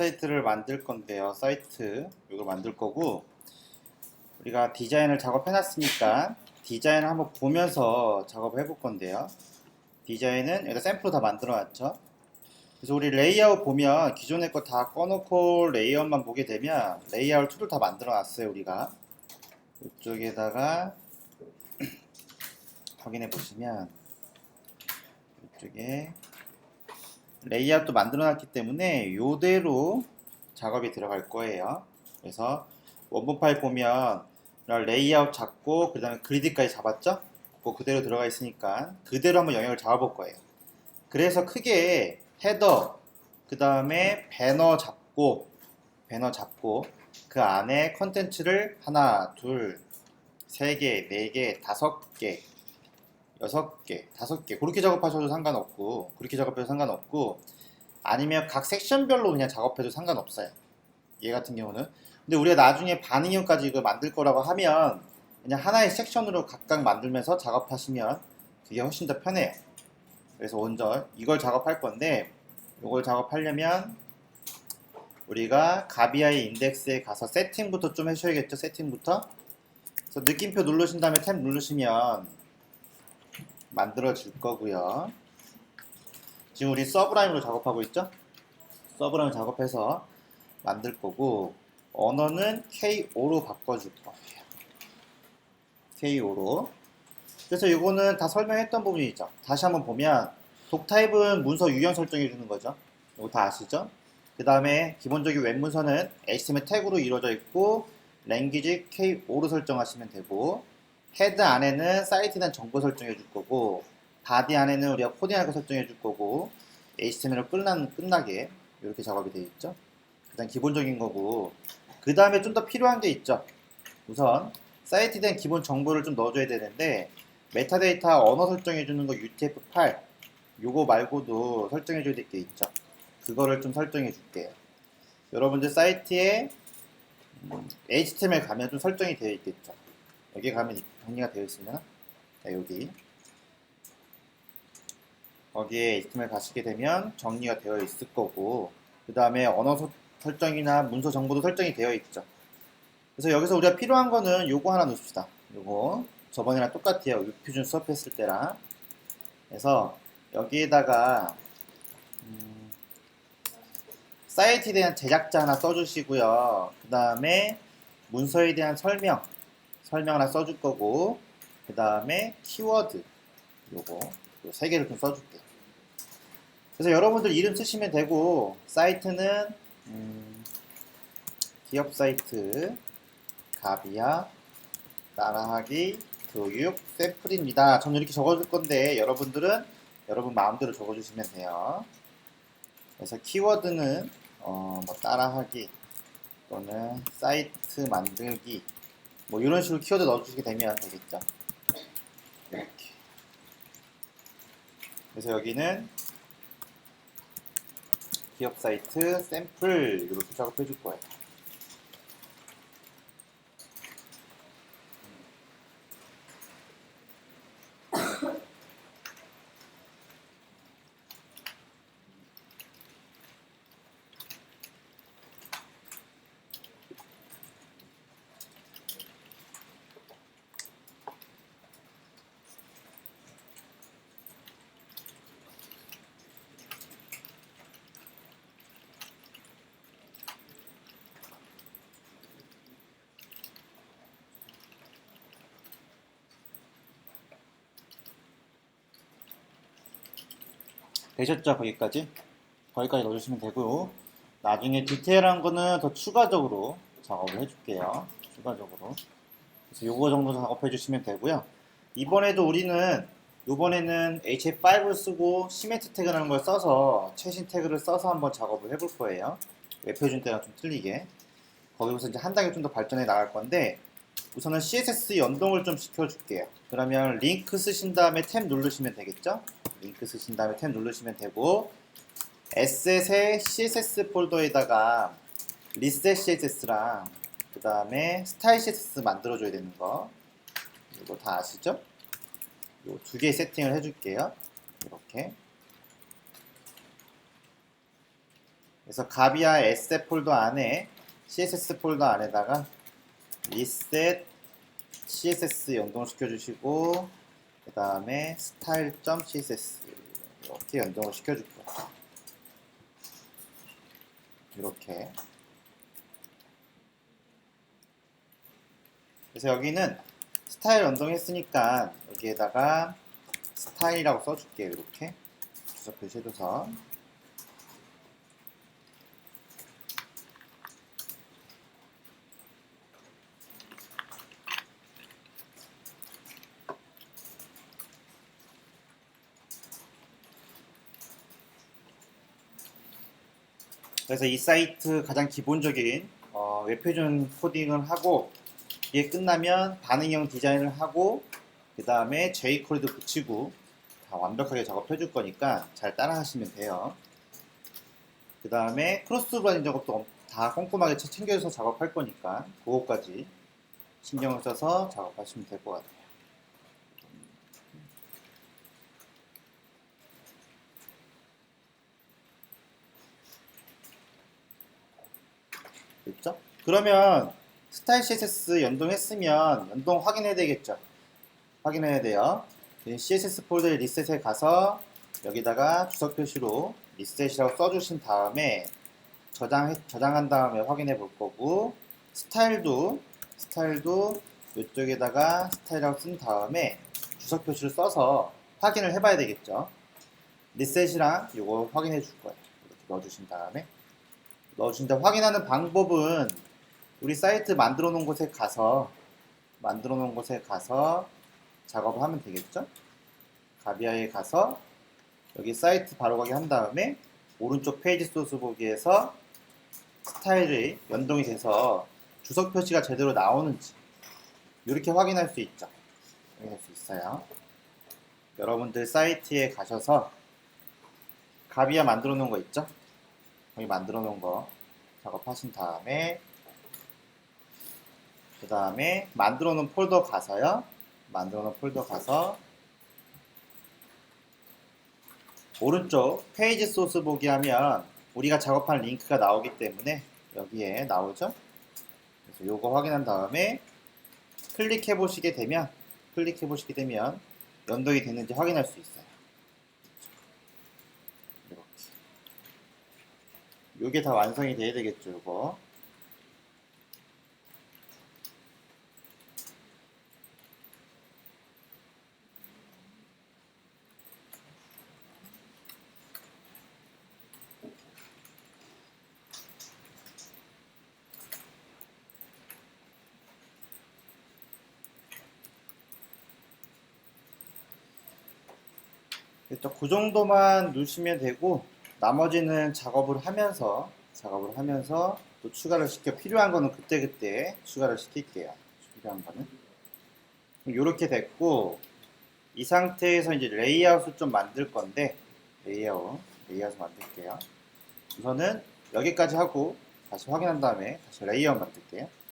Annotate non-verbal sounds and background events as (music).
웹사이트를 만들 건데요. 사이트 이걸 만들 거고 우리가 디자인을 작업해 놨으니까 디자인을 한번 보면서 작업을 해볼 건데요. 디자인은 여기다 샘플로 다 만들어 놨죠. 그래서 우리 레이아웃 보면 기존의 거 다 꺼놓고 레이아웃만 보게 되면 레이아웃 툴을 다 만들어 놨어요 우리가 이쪽에다가 (clears throat) 확인해 보시면 이쪽에 레이아웃도 만들어 놨기 때문에 이대로 작업이 들어갈 거예요. 그래서 원본 파일 보면 레이아웃 잡고 그 다음에 그리드까지 잡았죠? 그거 그대로 들어가 있으니까 그대로 한번 영역을 잡아볼 거예요. 그래서 크게 헤더 그 다음에 배너 잡고 배너 잡고 그 안에 컨텐츠를 하나 둘 세 개 네 개 다섯 개 여섯 개 다섯 개. 그렇게 작업하셔도 상관없고 그렇게 작업해도 상관없고 아니면 각 섹션별로 그냥 작업해도 상관없어요. 얘 같은 경우는. 근데 우리가 나중에 반응형까지 이거 만들 거라고 하면 그냥 하나의 섹션으로 각각 만들면서 작업하시면 그게 훨씬 더 편해요. 그래서 먼저 이걸 작업할 건데 이걸 작업하려면 우리가 가비아이 인덱스에 가서 세팅부터 좀 해줘야겠죠 세팅부터? 그래서 느낌표 누르신 다음에 탭 누르시면 만들어질 거고요 지금 우리 서브라임으로 작업하고 있죠 서브라임 작업해서 만들 거고 언어는 K5로 바꿔줄 거예요 K5로 그래서 이거는 다 설명했던 부분이죠. 다시 한번 보면 독타입은 문서 유형 설정해 주는 거죠. 이거 다 아시죠? 그 다음에 기본적인 웹 문서는 HTML 태그로 이루어져 있고 랭귀지 K5로 설정하시면 되고 헤드 안에는 사이트에 대한 정보 설정해 줄 거고 바디 안에는 우리가 코딩할 거 설정해 줄 거고 HTML로 끝난, 끝나게 이렇게 작업이 되어 있죠. 가장 기본적인 거고 그 다음에 좀 더 필요한 게 있죠. 우선 사이트에 대한 기본 정보를 좀 넣어줘야 되는데 메타데이터 언어 설정해 주는 거 UTF-8 요거 말고도 설정해 줘야 될 게 있죠 그거를 좀 설정해 줄게요 여러분들 사이트에 음, HTML 가면 좀 설정이 되어 있겠죠 여기 가면 정리가 되어 있으면 자, 여기 거기에 HTML 가시게 되면 정리가 되어 있을 거고 그 다음에 언어 소- 설정이나 문서 정보도 설정이 되어 있죠 그래서 여기서 우리가 필요한 거는 요거 하나 넣읍시다 요거 저번이랑 똑같아요. 유퓨전 수업했을 때랑. 그래서 여기에다가 음, 사이트에 대한 제작자 하나 써주시고요. 그 다음에 문서에 대한 설명, 설명 하나 써줄 거고, 그 다음에 키워드, 요거 요 세 개를 좀 써줄게요. 그래서 여러분들 이름 쓰시면 되고, 사이트는 음, 기업 사이트, 가비아, 따라하기, 교육, 샘플입니다. 저는 이렇게 적어줄 건데 여러분들은 여러분 마음대로 적어주시면 돼요. 그래서 키워드는 어, 뭐 따라하기 또는 사이트 만들기 뭐 이런 식으로 키워드 넣어주시게 되면 되겠죠. 이렇게. 그래서 여기는 기업 사이트 샘플 이렇게 작업해 줄 거예요. 되셨죠? 거기까지? 거기까지 넣어주시면 되고요. 나중에 디테일한 거는 더 추가적으로 작업을 해줄게요. 추가적으로. 그래서 요거 정도 작업해 주시면 되고요. 이번에도 우리는 이번에는 HF5를 쓰고 시멘트 태그라는 걸 써서 최신 태그를 써서 한번 작업을 해볼 거예요. 웹표준 때랑 좀 틀리게. 거기서 이제 한 단계 좀 더 발전해 나갈 건데 우선은 CSS 연동을 좀 시켜줄게요. 그러면 링크 쓰신 다음에 탭 누르시면 되겠죠? 링크 쓰신 다음에 탭 누르시면 되고 에셋의 CSS 폴더에다가 리셋 CSS랑 그 다음에 스타일 CSS 만들어줘야 되는 거 이거 다 아시죠? 이 두 개 세팅을 해줄게요. 이렇게 그래서 가비아 에셋 폴더 안에 CSS 폴더 안에다가 리셋 CSS 연동시켜 주시고 그 다음에 style.css 이렇게 연동을 시켜줄 거예요. 이렇게 그래서 여기는 스타일 연동했으니까 여기에다가 스타일이라고 써줄게요. 이렇게 주석 표시해줘서 그래서 이 사이트 가장 기본적인 어, 웹표준 코딩을 하고 이게 끝나면 반응형 디자인을 하고 그 다음에 jQuery도 붙이고 다 완벽하게 작업해 줄 거니까 잘 따라 하시면 돼요. 그 다음에 크로스 브라인 작업도 다 꼼꼼하게 챙겨서 작업할 거니까 그거까지 신경을 써서 작업하시면 될 것 같아요. 됐죠? 그러면 스타일 CSS 연동했으면 연동 확인해야 되겠죠? 확인해야 돼요. 이 CSS 폴더의 리셋에 가서 여기다가 주석 표시로 리셋이라고 써주신 다음에 저장 저장한 다음에 확인해 볼 거고 스타일도 스타일도 이쪽에다가 스타일이라고 쓴 다음에 주석 표시를 써서 확인을 해봐야 되겠죠. 리셋이랑 이거 확인해 줄 거예요. 이렇게 넣어주신 다음에 넣어준다. 확인하는 방법은 우리 사이트 만들어 놓은 곳에 가서 만들어 놓은 곳에 가서 작업을 하면 되겠죠? 가비아에 가서 여기 사이트 바로 가기 한 다음에 오른쪽 페이지 소스 보기에서 스타일이 연동이 돼서 주석 표시가 제대로 나오는지 이렇게 확인할 수 있죠. 확인할 수 있어요. 여러분들 사이트에 가셔서 가비아 만들어 놓은 거 있죠? 여기 만들어 놓은 거 작업하신 다음에 그 다음에 만들어 놓은 폴더 가서요. 만들어 놓은 폴더 가서 오른쪽 페이지 소스 보기 하면 우리가 작업한 링크가 나오기 때문에 여기에 나오죠? 그래서 요거 확인한 다음에 클릭해 보시게 되면 클릭해 보시게 되면 연동이 됐는지 확인할 수 있어요 이렇게 요게 다 완성이 돼야 되겠죠, 요거. 일단 그 정도만 누시면 되고 나머지는 작업을 하면서 작업을 하면서 또 추가를 시켜 필요한 거는 그때그때 추가를 시킬게요. 필요한 거는 이렇게 됐고 이 상태에서 이제 레이아웃을 좀 만들 건데 레이아웃 레이아웃 만들게요. 우선은 여기까지 하고 다시 확인한 다음에 다시 레이아웃 만들게요.